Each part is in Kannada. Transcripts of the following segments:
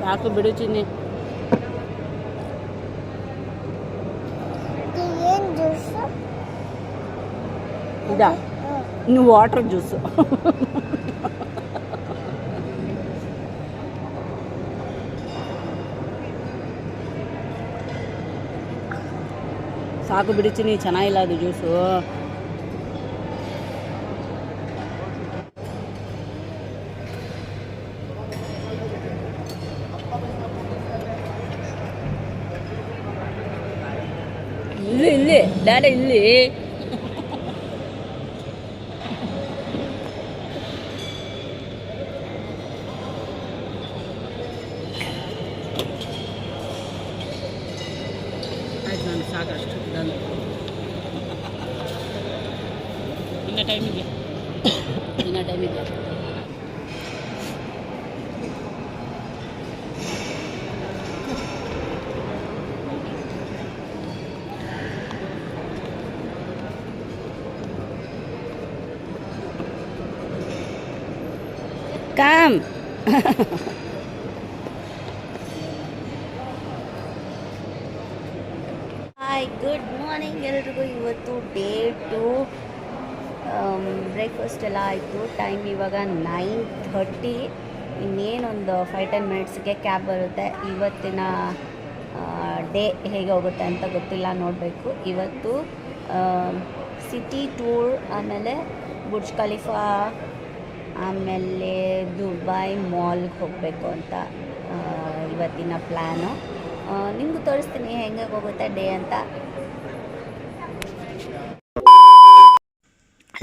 ಸಾಕು ಬಿಡು ಚಿನ್ನಿ ಇದು ಏನು ಜ್ಯೂಸು ಇದಾ ಇನ್ನು ವಾಟರ್ ಜ್ಯೂಸು ಸಾಕು ಬಿಡು ಚಿನ್ನಿ ಚೆನ್ನಾಗಿಲ್ಲ ಅದು ಜ್ಯೂಸು. ಇಲ್ಲಿ ಇಲ್ಲಿ ಡ್ಯಾಡ ಇಲ್ಲಿ. ಹಾಯ್ ಗುಡ್ ಮಾರ್ನಿಂಗ್ ಎಲ್ರಿಗೂ. ಇವತ್ತು ಡೇ ಟು ಬ್ರೇಕ್ಫಾಸ್ಟ್ ಎಲ್ಲ ಆಯಿತು. ಟೈಮ್ ಇವಾಗ ನೈನ್ ಥರ್ಟಿ ಇನ್ನೇನೊಂದು ಫೈವ್ ಟೆನ್ ಮಿನಿಟ್ಸ್ಗೆ ಕ್ಯಾಬ್ ಬರುತ್ತೆ. ಇವತ್ತಿನ ಡೇ ಹೇಗೆ ಹೋಗುತ್ತೆ ಅಂತ ಗೊತ್ತಿಲ್ಲ, ನೋಡಬೇಕು. ಇವತ್ತು ಸಿಟಿ ಟೂರ್ ಆಮೇಲೆ ಬುರ್ಜ್ ಖಲೀಫಾ ಆಮೇಲೆ ದುಬೈ ಮಾಲ್ಗೆ ಹೋಗಬೇಕು ಅಂತ ಇವತ್ತಿನ ಪ್ಲ್ಯಾನು ನಿಮಗೂ ತೋರಿಸ್ತೀನಿ ಹೆಂಗೆ ಹೋಗುತ್ತೆ ಡೇ ಅಂತ.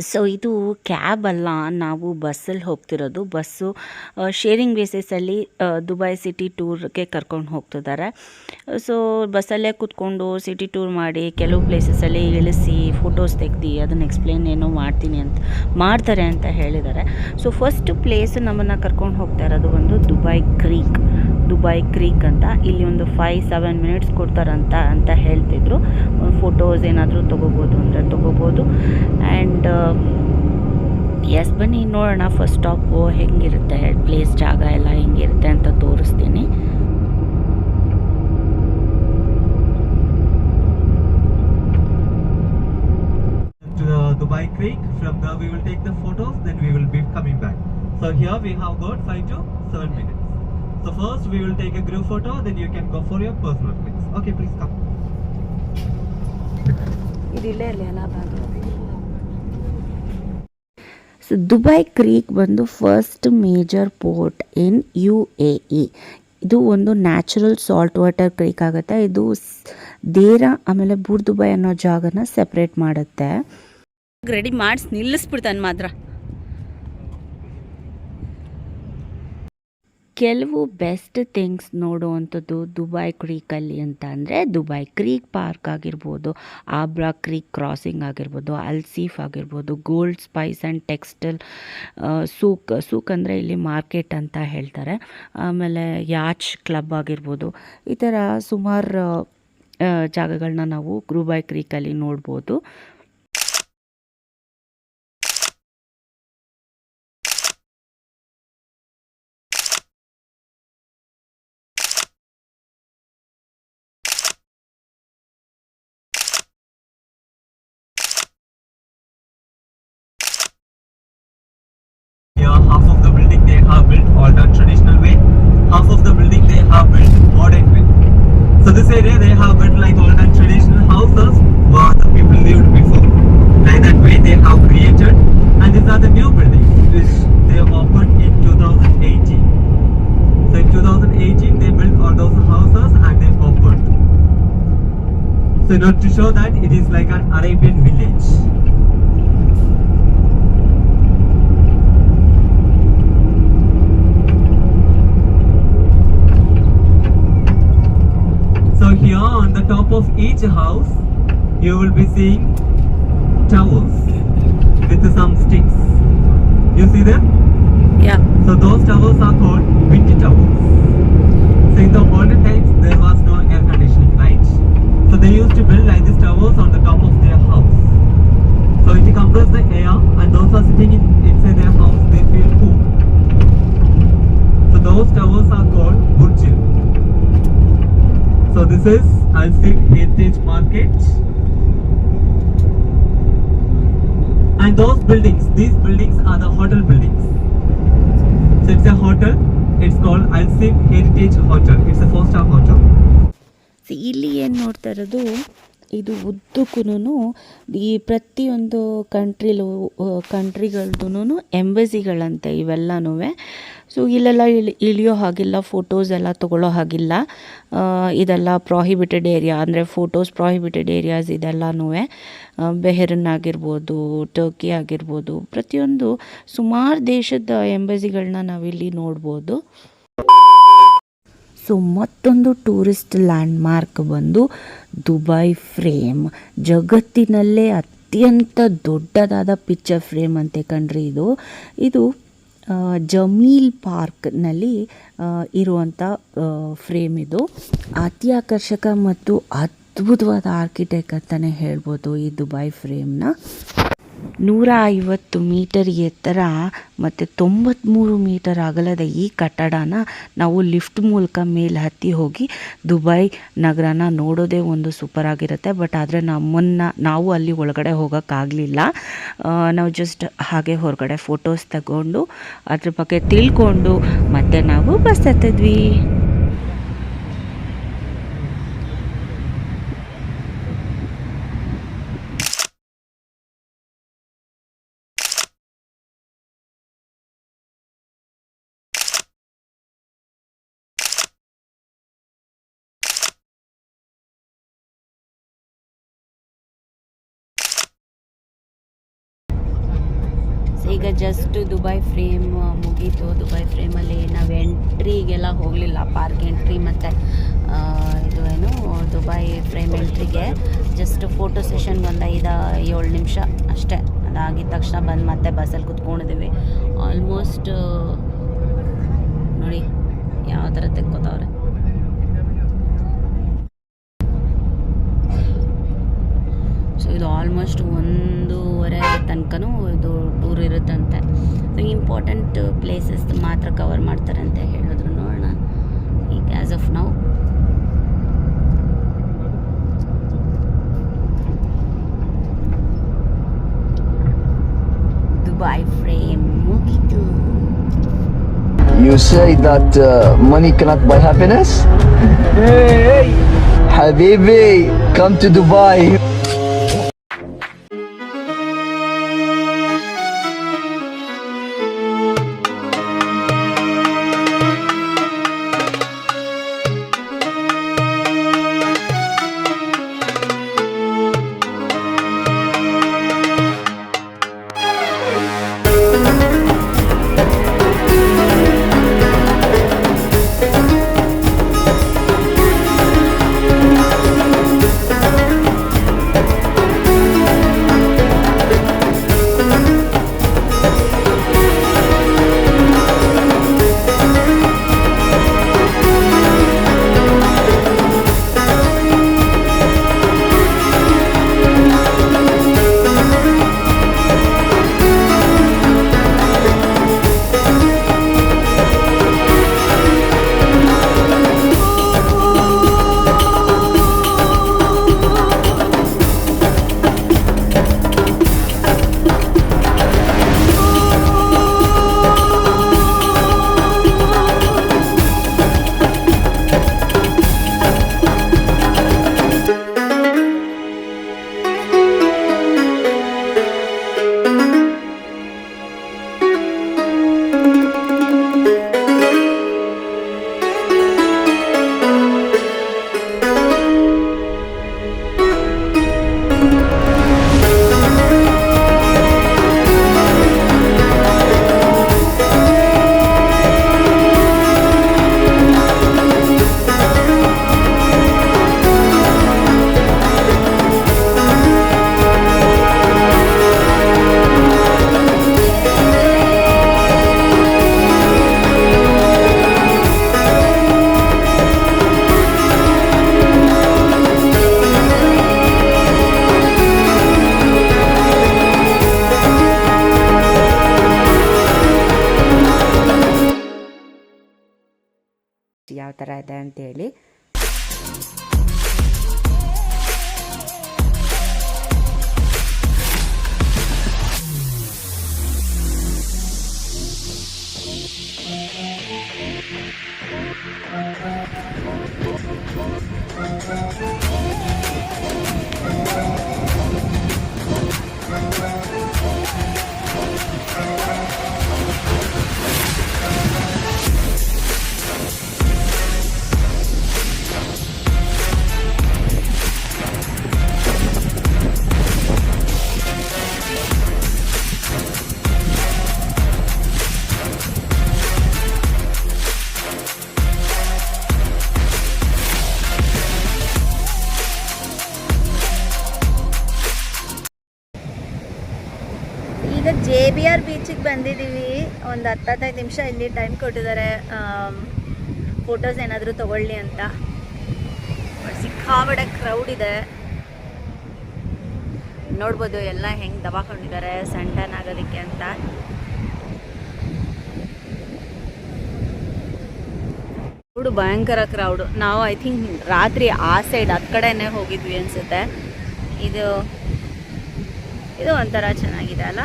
ಸೊ ಇದು ಕ್ಯಾಬ್ ಅಲ್ಲ. ನಾವು ಬಸ್ಸಲ್ಲಿ ಹೋಗ್ತಿರೋದು. ಬಸ್ಸು ಶೇರಿಂಗ್ ಬೇಸಿಸಲ್ಲಿ ದುಬೈ ಸಿಟಿ ಟೂರ್ಗೆ ಕರ್ಕೊಂಡು ಹೋಗ್ತಿದ್ದಾರೆ ಸೊ ಬಸ್ಸಲ್ಲೇ ಕೂತ್ಕೊಂಡು ಸಿಟಿ ಟೂರ್ ಮಾಡಿ, ಕೆಲವು ಪ್ಲೇಸಸಲ್ಲಿ ಇಳಿಸಿ ಫೋಟೋಸ್ ತೆಗ್ದು, ಅದನ್ನು ಎಕ್ಸ್ಪ್ಲೇನ್ ಏನೋ ಮಾಡ್ತೀನಿ ಅಂತ, ಮಾಡ್ತಾರೆ ಅಂತ ಹೇಳಿದ್ದಾರೆ ಸೊ ಫಸ್ಟ್ ಪ್ಲೇಸ್ ನಮ್ಮನ್ನು ಕರ್ಕೊಂಡು ಹೋಗ್ತಾ ಇರೋದು ಒಂದು ದುಬೈ ಕ್ರೀಕ್ ದುಬೈ ಕ್ರೀಕ್ ಅಂತ ಇಲ್ಲಿ ಒಂದು ಫೈವ್ ಸೆವೆನ್ ಮಿನಿಟ್ಸ್ ಕೊಡ್ತಾರಂತ ಅಂತ ಹೇಳ್ತಿದ್ರು. ಫೋಟೋಸ್ ಏನಾದರೂ ತೊಗೋಬೋದು ಅಂದರೆ ತೊಗೋಬೋದು. ಆ್ಯಂಡ್ ಎಸ್ uh, ಬನ್ನಿ ನೋಡೋಣ ಫಸ್ಟ್ ಸ್ಟಾಪು ಹೆಂಗಿರುತ್ತೆ ಪ್ಲೇಸ್ ಜಾಗ ಎಲ್ಲ ಹೆಂಗಿರುತ್ತೆ ಅಂತ ತೋರಿಸ್ತೀನಿ. Uh, Dubai Creek, from there we will take the photos, then we will be coming back. So here we have got 5 to 7 minutes. So first we will take a group photo. Then you can go for your personal pics. Okay, please come. ಇದಿಲ್ಲೇ Dubai Creek so Dubai creek ಬಂದು first major port in U A E ಇದು ಒಂದು ನ್ಯಾಚುರಲ್ ಸಾಲ್ಟ್ ವಾಟರ್ ಕ್ರೀಕ್ ಆಗುತ್ತೆ ಇದು ದೇರ ಆಮೇಲೆ ಬೂರ್ ದುಬೈ ಅನ್ನೋ ಜಾಗನ ಸೆಪ್ರೇಟ್ ಮಾಡುತ್ತೆ ರೆಡಿ ಮಾಡಿಸಿ ನಿಲ್ಲಿಸ್ಬಿಡ್ತಾನೆ ಮಾತ್ರ ಕೆಲವು ಬೆಸ್ಟ್ ಥಿಂಗ್ಸ್ ನೋಡುವಂಥದ್ದು ದುಬೈ ಕ್ರೀಕಲ್ಲಿ ಅಂತ ಅಂದರೆ ದುಬೈ ಕ್ರೀಕ್ ಪಾರ್ಕ್ ಆಗಿರ್ಬೋದು, ಆಬ್ರಾ ಕ್ರೀಕ್ ಕ್ರಾಸಿಂಗ್ ಆಗಿರ್ಬೋದು, ಅಲ್ಸೀಫ್ ಆಗಿರ್ಬೋದು, gold spice and textile souk souk ಅಂದರೆ ಇಲ್ಲಿ ಮಾರ್ಕೆಟ್ ಅಂತ ಹೇಳ್ತಾರೆ. ಆಮೇಲೆ ಯಾಚ್ ಕ್ಲಬ್ ಆಗಿರ್ಬೋದು, ಈ ಥರ ಸುಮಾರು ಜಾಗಗಳನ್ನ ನಾವು ದುಬೈ ಕ್ರೀಕಲ್ಲಿ ನೋಡ್ಬೋದು. Building they have built all the traditional way. Half of the building they have built modern way. So this area they have built like all the traditional houses where the people lived before. Like that way they have created. And these are the new buildings which they opened in 2018. So in 2018 they built all those houses and they opened. So order to show that it is like an Arabian village. here on the top of each house, you will be seeing towers with some sticks. You see them? Yeah. So those towers are called wind towers. So in the olden times there was no air conditioning, right? So they used to build like these towers on the top of their house. So it compresses the air and those are sitting in, inside their house, they feel cool. So those towers are called Burj. So this is Alsip Heritage Market. And those buildings, these buildings are the hotel buildings. So it's a hotel. It's called Alsip Heritage Hotel. It's a four-star hotel. So ಇಲ್ಲಿ ಏನು ನೋಡ್ತಾ ಇರೋದು ಇದು ಉದ್ದಕ್ಕೂ ಈ ಪ್ರತಿಯೊಂದು ಕಂಟ್ರಿಲೂ ಕಂಟ್ರಿಗಳ್ದೂ ಎಂಬಸಿಗಳಂತೆ ಇವೆಲ್ಲನೂ. ಸೊ, ಇಲ್ಲೆಲ್ಲ ಇಳಿ, ಇಳಿಯೋ ಹಾಗಿಲ್ಲ, ಫೋಟೋಸ್ ಎಲ್ಲ ತೊಗೊಳ್ಳೋ ಹಾಗಿಲ್ಲ. ಇದೆಲ್ಲ ಪ್ರಾಹಿಬಿಟೆಡ್ ಏರಿಯಾ, ಅಂದರೆ ಫೋಟೋಸ್ ಪ್ರಾಹಿಬಿಟೆಡ್ ಏರಿಯಾಸ್ ಇದೆಲ್ಲನೂ. ಬೆಹರನ್ ಆಗಿರ್ಬೋದು, ಟರ್ಕಿ ಆಗಿರ್ಬೋದು, ಪ್ರತಿಯೊಂದು ಸುಮಾರು ದೇಶದ ಎಂಬಸಿಗಳನ್ನ ನಾವಿಲ್ಲಿ ನೋಡ್ಬೋದು. ಸೊ ಮತ್ತೊಂದು ಟೂರಿಸ್ಟ್ ಲ್ಯಾಂಡ್ಮಾರ್ಕ್ ಬಂದು ದುಬೈ ಫ್ರೇಮ್. ಜಗತ್ತಿನಲ್ಲೇ ಅತ್ಯಂತ ದೊಡ್ಡದಾದ ಪಿಕ್ಚರ್ ಫ್ರೇಮ್ ಅಂತ ಕಂಡ್ರಿ ಇದು. ಇದು ಜಮೀಲ್ ಪಾರ್ಕ್ನಲ್ಲಿ ಇರುವಂಥ ಫ್ರೇಮ್ ಇದು. ಅತಿ ಆಕರ್ಷಕ ಮತ್ತು ಅದ್ಭುತವಾದ ಆರ್ಕಿಟೆಕ್ಟ್ ಅಂತಲೇ ಹೇಳ್ಬೋದು ಈ ದುಬೈ ಫ್ರೇಮ್ನ. ನೂರ ಐವತ್ತು ಮೀಟರ್ ಎತ್ತರ ಮತ್ತು ತೊಂಬತ್ತ್ಮೂರು ಮೀಟರ್ ಅಗಲದ ಈ ಕಟ್ಟಡನ ನಾವು ಲಿಫ್ಟ್ ಮೂಲಕ ಮೇಲೆ ಹತ್ತಿ ಹೋಗಿ ದುಬೈ ನಗರನ ನೋಡೋದೇ ಒಂದು ಸೂಪರ್ ಆಗಿರುತ್ತೆ. ಬಟ್ ಆದರೆ ನಮ್ಮನ್ನು ನಾವು ಅಲ್ಲಿ ಒಳಗಡೆ ಹೋಗೋಕ್ಕಾಗಲಿಲ್ಲ. ನಾವು ಜಸ್ಟ್ ಹಾಗೆ ಹೊರಗಡೆ ಫೋಟೋಸ್ ತಗೊಂಡು ಅದ್ರ ಬಗ್ಗೆ ತಿಳ್ಕೊಂಡು ಮತ್ತೆ ನಾವು ಬಸ್ ಹತ್ತಿದ್ವಿ ಸೊ ಈಗ ಜಸ್ಟ್ ದುಬೈ ಫ್ರೇಮ್ ಮುಗೀತು. ದುಬೈ ಫ್ರೇಮಲ್ಲಿ ನಾವು ಎಂಟ್ರಿಗೆಲ್ಲ ಹೋಗಲಿಲ್ಲ. ಪಾರ್ಕ್ ಎಂಟ್ರಿ ಮತ್ತು ಇದು ಏನು ದುಬೈ ಫ್ರೇಮ್ ಎಂಟ್ರಿಗೆ ಜಸ್ಟ್ ಫೋಟೋ ಸೆಷನ್ ಒಂದು ಐದು ಏಳು ನಿಮಿಷ ಅಷ್ಟೇ. ಅದಾಗಿದ ತಕ್ಷಣ ಬಂದು ಮತ್ತೆ ಬಸ್ಸಲ್ಲಿ ಕುತ್ಕೊಂಡಿದ್ದೀವಿ ಆಲ್ಮೋಸ್ಟ್ ನೋಡಿ ಯಾವ ಥರ ತೆಕ್ಕೋತಾವ್ರೆ ಸೊ ಇದು ಆಲ್ಮೋಸ್ಟ್ ಒಂದೂವರೆ ತನಕನೂ ಇದು ಟೂರ್ ಇರುತ್ತಂತೆ. ಸೊ ಇಂಪಾರ್ಟೆಂಟ್ ಪ್ಲೇಸಸ್ ಮಾತ್ರ ಕವರ್ ಮಾಡ್ತಾರೆ ಅಂತ ಹೇಳಿದ್ರು ನೋಡೋಣ. ಈಗ as of now Dubai frame ಮುಗಿತು. You say that uh, money cannot buy happiness? Hey, Habibi, come to Dubai. ಹತ್ತು ನಿಮಿಷ ಇಲ್ಲಿ ಟೈಮ್ ಕೊಟ್ಟಿದ್ದಾರೆ. ಫೋಟೋಸ್ ಏನಾದರೂ ತಗೊಳ್ಳಿ ಅಂತ. ಸಿಕ್ಕಾಬಡೆ ಕ್ರೌಡ್ ಇದೆ. ನೋಡ್ಬೋದು ಎಲ್ಲ ಹೆಂಗೆ ದಬಾಕೊಂಡಿದ್ದಾರೆ ಸಣ್ಣ ಆಗೋದಕ್ಕೆ ಅಂತ. ಕ್ರೌಡು ಭಯಂಕರ ಕ್ರೌಡು ನಾವು ಐ ಥಿಂಕ್ ರಾತ್ರಿ ಆ ಸೈಡ್ ಹತ್ತು ಕಡೆನೇ ಹೋಗಿದ್ವಿ ಅನಿಸುತ್ತೆ. ಇದು ಇದು ಒಂಥರ ಚೆನ್ನಾಗಿದೆ ಅಲ್ಲ?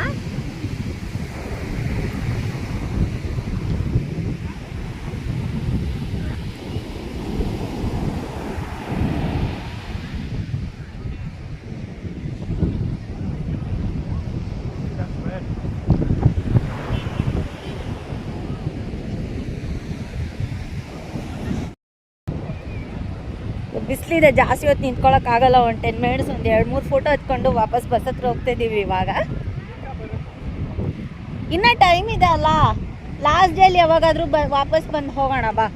ಬಿಸಿಲಿದೆ ಜಾಸ್ತಿ ಹೊತ್ತು ನಿಂತ್ಕೊಳ್ಳೋಕ್ಕಾಗಲ್ಲ ಒಂದು ಟೆನ್ ಮಿನಿಟ್ಸ್ ಒಂದು ಎರಡು, ಮೂರು ಫೋಟೋ ಹತ್ಕೊಂಡು ವಾಪಸ್ ಬಸ್ ಹತ್ರ ಹೋಗ್ತಾ ಇದ್ದೀವಿ ಇವಾಗ. ಇನ್ನ ಟೈಮ್ ಇದೆ ಅಲ್ಲ. ಲಾಸ್ಟ್ ಡೇಲಿ ಯಾವಾಗಾದ್ರೂ ಬ ವಾಪಸ್ ಬಂದು ಹೋಗೋಣ ಬಾ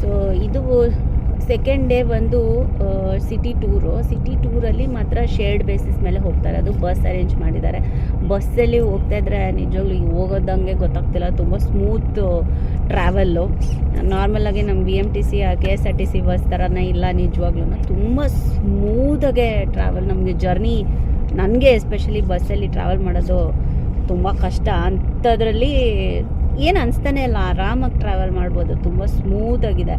ಸೊ ಇದು ಸೆಕೆಂಡ್ ಡೇ ಬಂದು ಸಿಟಿ ಟೂರು ಸಿಟಿ ಟೂರಲ್ಲಿ ಮಾತ್ರ ಶೇರ್ಡ್ ಬೇಸಿಸ್ ಮೇಲೆ ಹೋಗ್ತಾರೆ. ಅದು ಬಸ್ ಅರೇಂಜ್ ಮಾಡಿದ್ದಾರೆ. ಬಸ್ಸಲ್ಲಿ ಹೋಗ್ತಾ ಇದ್ರೆ ನಿಜವಾಗ್ಲೂ ಈಗ ಹೋಗೋದಂಗೆ ಗೊತ್ತಾಗ್ತಿಲ್ಲ. ತುಂಬ ಸ್ಮೂತ್ ಟ್ರಾವೆಲ್ಲು ನಾರ್ಮಲಾಗಿ ನಮ್ಮ B M T C K S R T C bus ಥರನೇ ಇಲ್ಲ ನಿಜವಾಗ್ಲೂ. ತುಂಬ ಸ್ಮೂದಾಗೆ ಟ್ರಾವೆಲ್ ನಮಗೆ ಜರ್ನಿ ನನಗೆ ಎಸ್ಪೆಷಲಿ ಬಸ್ಸಲ್ಲಿ ಟ್ರಾವೆಲ್ ಮಾಡೋದು ತುಂಬ ಕಷ್ಟ. ಅಂಥದ್ರಲ್ಲಿ ಏನು ಅನಿಸ್ತಾನೆ ಇಲ್ಲ. ಆರಾಮಾಗಿ ಟ್ರಾವೆಲ್ ಮಾಡ್ಬೋದು. ತುಂಬ ಸ್ಮೂತಾಗಿದೆ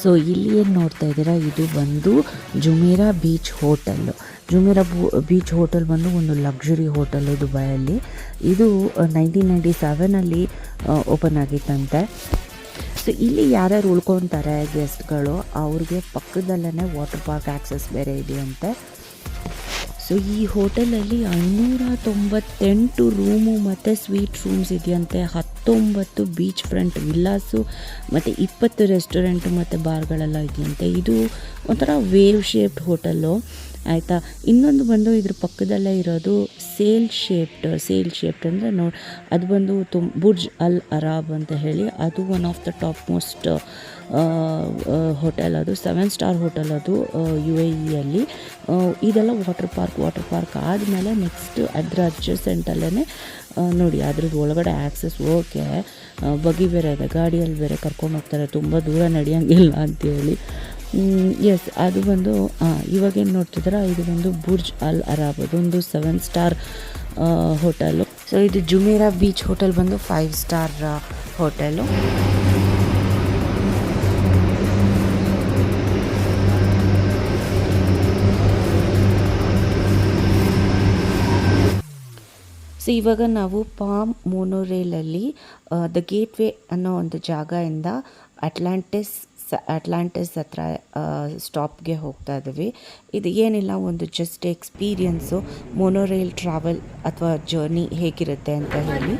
ಸೊ ಇಲ್ಲಿ ಏನು ನೋಡ್ತಾ ಇದ್ದೀರಾ, ಇದು ಬಂದು Jumeirah beach hotel Jumeirah beach hotel ಬಂದು ಒಂದು ಲಕ್ಸುರಿ ಹೋಟೆಲ್ ದುಬೈಯಲ್ಲಿ. ಇದು ನೈನ್ಟೀನ್ ನೈಂಟಿ ಸೆವೆನಲ್ಲಿ ಓಪನ್ ಆಗಿತ್ತಂತೆ. ಸೊ ಇಲ್ಲಿ ಯಾರ್ಯಾರು ಉಳ್ಕೊತಾರೆ ಗೆಸ್ಟ್ಗಳು ಅವ್ರಿಗೆ ಪಕ್ಕದಲ್ಲೇ ವಾಟರ್ ಪಾರ್ಕ್ ಆ್ಯಕ್ಸಸ್ ಬೇರೆ ಇದೆಯಂತೆ. ಸೊ ಈ ಹೋಟೆಲಲ್ಲಿ ಐನೂರ ತೊಂಬತ್ತೆಂಟು ರೂಮು ಮತ್ತು ಸ್ವೀಟ್ ರೂಮ್ಸ್ ಇದೆಯಂತೆ. ಹತ್ತೊಂಬತ್ತು ಬೀಚ್ ಫ್ರಂಟ್ ವಿಲ್ಲಾಸು ಮತ್ತು ಇಪ್ಪತ್ತು ರೆಸ್ಟೋರೆಂಟು ಮತ್ತು ಬಾರ್ಗಳೆಲ್ಲ ಇದೆಯಂತೆ. ಇದು ಒಂಥರ ವೇವ್ ಶೇಪ್ಡ್ ಹೋಟೆಲ್ಲು ಆಯಿತಾ? ಇನ್ನೊಂದು ಬಂದು ಇದ್ರ ಪಕ್ಕದಲ್ಲೇ ಇರೋದು ಸೇಲ್ ಶೇಪ್ಡ್ ಸೇಲ್ ಶೇಪ್ಡ್ ಅಂದರೆ ನೋಡಿ, ಅದು ಬಂದು ತುಮ್ ಬುರ್ಜ್ ಅಲ್ ಅರಾಬ್ ಅಂತ ಹೇಳಿ, ಅದು one of the top most hotel ಅದು ಸೆವೆನ್ ಸ್ಟಾರ್ ಹೋಟೆಲ್ ಅದು ಯು ಎ ಇಯಲ್ಲಿ ಇದೆಲ್ಲ ವಾಟರ್ ಪಾರ್ಕ್ ವಾಟರ್ ಪಾರ್ಕ್ ಆದಮೇಲೆ ನೆಕ್ಸ್ಟ್ ಅದರ ಸೆಂಟಲ್ಲೇ ನೋಡಿ, ಅದ್ರದ್ದು ಒಳಗಡೆ ಆ್ಯಕ್ಸಸ್ ಓಕೆ. ಬಗಿ ಬೇರೆ ಇದೆ, ಗಾಡಿಯಲ್ಲಿ ಬೇರೆ ಕರ್ಕೊಂಡು ಹೋಗ್ತಾರೆ, ತುಂಬ ದೂರ ನಡೆಯೋಂಗಿಲ್ಲ ಅಂತೇಳಿ. ಎಸ್ ಅದು ಬಂದು ಇವಾಗೇನು ನೋಡ್ತಿದ್ದೀರಾ? ಇದು ಒಂದು ಬುರ್ಜ್ ಅಲ್ ಅರಾಬ್ ಅದೊಂದು ಸೆವೆನ್ ಸ್ಟಾರ್ ಹೋಟೆಲು ಸೊ ಇದು ಜುಮೇರಾ ಬೀಚ್ ಹೋಟೆಲ್ ಬಂದು ಫೈವ್ ಸ್ಟಾರ್ ಹೋಟೆಲು ಸೊ ಇವಾಗ ನಾವು ಪಾಮ್ ಮೋನೋರೇಲಲ್ಲಿ ದ ಗೇಟ್ ವೇ ಅನ್ನೋ ಒಂದು ಜಾಗದಿಂದ ಅಟ್ಲಾಂಟಿಸ್ ಅಟ್ಲಾಂಟಿಸ್ ಹತ್ರ ಸ್ಟಾಪ್ಗೆ ಹೋಗ್ತಾ ಇದ್ದೀವಿ. ಇದು ಏನಿಲ್ಲ, ಒಂದು ಜಸ್ಟ್ ಎಕ್ಸ್ಪೀರಿಯನ್ಸು ಮೋನೋರೇಲ್ ಟ್ರಾವೆಲ್ ಅಥವಾ ಜರ್ನಿ ಹೇಗಿರುತ್ತೆ ಅಂತ ಹೇಳಿ.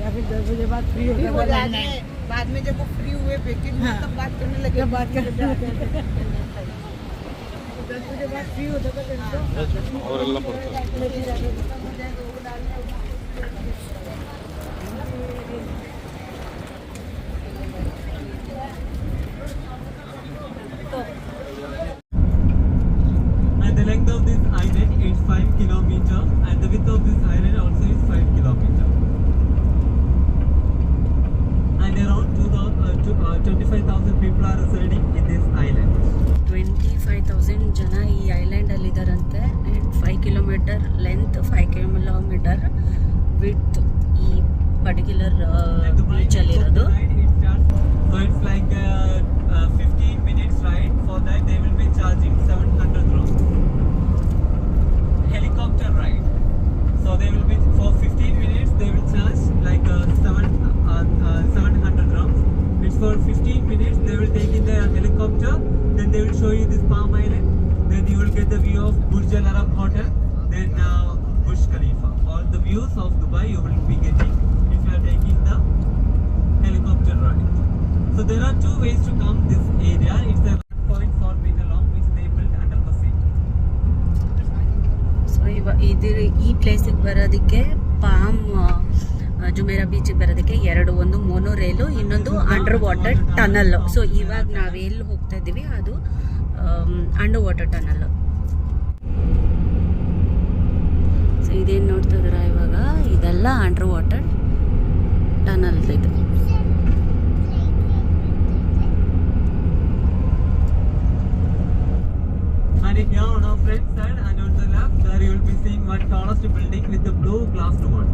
या फिर दस बजे बाद बाद में जब वो फ्री हुए बेटी हाँ। तब बात करने लगे बात करने लगे दस बजे बाद फ्री होता था And for 15 minutes. They will take in the helicopter, then they will show you this Palm Island. Then you will get the view of Burj Al Arab Hotel, then uh, Burj Khalifa. All the views of Dubai you will be getting if you are taking the helicopter ride. So there are two ways to come this area. It's a 1.4 meter long which they built under the sea. So, this place is Paam. ಜುಮೇರಾ ಬೀಚಿಗೆ ಬರೋದಕ್ಕೆ ಎರಡು, ಒಂದು ಮೋನೋ ರೈಲು, ಇನ್ನೊಂದು ಅಂಡರ್ ವಾಟರ್ ಟನಲ್ ಸೊ ಇವಾಗ ನಾವೆಲ್ಲಿ ಹೋಗ್ತಾ ಇದ್ದೀವಿ? ಅದು ಅಂಡರ್ ವಾಟರ್ ಟನಲ್ ಸೊ ಇದೇನು ನೋಡ್ತಾ ಇದ್ದೀರಾ ಇವಾಗ? ಇದೆಲ್ಲ ಅಂಡರ್ ವಾಟರ್ ಟನಲ್ ಇದು. And if you are on our right side and on the left, there you will be seeing one tallest building with the blue glass wall.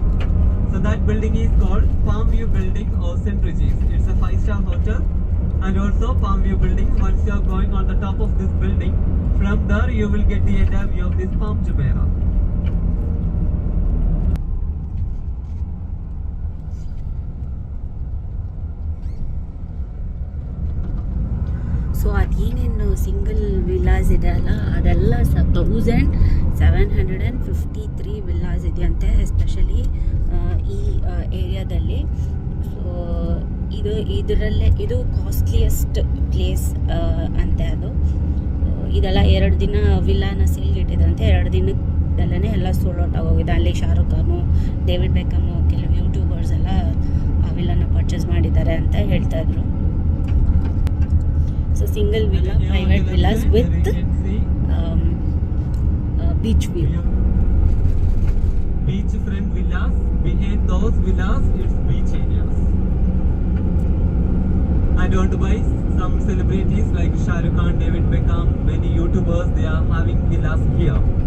So that building is called Palm View Building or St. Regis. It's a five-star hotel. And also Palm View Building. Once you are going on the top of this building, from there you will get the entire view of this Palm Jumeirah. So ಅದೇನೇನು single villas ಇದೆ ಅಲ್ಲ ಅದೆಲ್ಲ ಸ thousand seven hundred and fifty three villas ಇದೆಯಂತೆ ಎಸ್ಪೆಷಲಿ ಈ ಏರಿಯಾದಲ್ಲಿ ಸೊ ಇದು, ಇದರಲ್ಲೇ, ಇದು ಕಾಸ್ಟ್ಲಿಯೆಸ್ಟ್ ಪ್ಲೇಸ್ ಅಂತೆ ಅದು. ಇದೆಲ್ಲ ಎರಡು ದಿನ ವಿಲ್ಲಾನ ಇಟ್ಟಿದ್ರಂತೆ, ಎರಡು ದಿನದಲ್ಲೇ ಎಲ್ಲ ಸೋಲ್ಡ್ ಔಟ್ ಆಗೋಗಿದೆ. ಅಲ್ಲಿ ಶಾರುಖ್ ಖಾನು ಡೇವಿಡ್ ಬೆಕಮು ಕೆಲವು ಯೂಟ್ಯೂಬರ್ಸ್ ಎಲ್ಲ ಆ ವಿಲ್ಲಾನ ಪರ್ಚೇಸ್ ಮಾಡಿದ್ದಾರೆ ಅಂತ ಹೇಳ್ತಾ So single villa, private villas with um, beach view. Beachfront villas. Behind those villas, it's beach areas. I don't buy some celebrities like Shah Rukh Khan, David Beckham, many YouTubers, they are having villas here.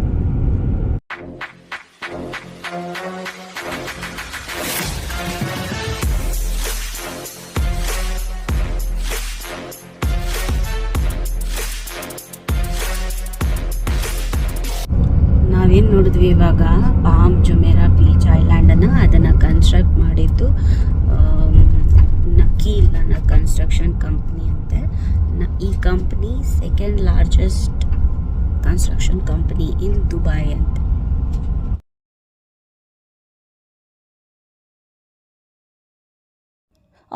Second largest construction company in Dubai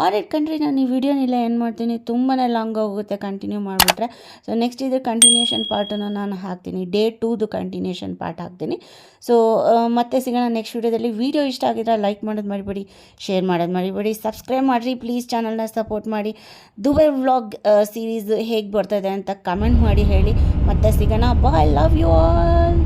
R ಇಟ್ಕೊಂಡ್ರೆ ನಾನು ಈ ವಿಡಿಯೋನೆಲ್ಲ ಏನು ಮಾಡ್ತೀನಿ. ತುಂಬಾ ಲಾಂಗ್ ಆಗುತ್ತೆ ಕಂಟಿನ್ಯೂ ಮಾಡಿಬಿಟ್ರೆ. ಸೊ ನೆಕ್ಸ್ಟ್ ಇದ್ರ ಕಂಟಿನ್ಯೂಷನ್ ಪಾರ್ಟನ್ನು ನಾನು ಹಾಕ್ತೀನಿ. ಡೇ ಟೂದು ಕಂಟಿನ್ಯೂಷನ್ ಪಾರ್ಟ್ ಹಾಕ್ತೀನಿ. ಸೊ ಮತ್ತೆ ಸಿಗೋಣ ನೆಕ್ಸ್ಟ್ ವಿಡಿಯೋದಲ್ಲಿ. ವೀಡಿಯೋ ಇಷ್ಟ ಆಗಿದ್ರೆ ಲೈಕ್ ಮಾಡೋದು ಮಾಡಿಬಿಡಿ ಶೇರ್ ಮಾಡೋದು ಮಾಡಿಬಿಡಿ ಸಬ್ಸ್ಕ್ರೈಬ್ ಮಾಡಿರಿ. ಪ್ಲೀಸ್ ಚಾನಲ್ನ ಸಪೋರ್ಟ್ ಮಾಡಿ. ದುಬೈ ವ್ಲಾಗ್ ಸೀರೀಸ್ ಹೇಗೆ ಬರ್ತದೆ ಅಂತ ಕಮೆಂಟ್ ಮಾಡಿ, ಹೇಳಿ. ಮತ್ತೆ ಸಿಗೋಣ. ಬಾ ಐ ಲವ್ ಯು ಆಲ್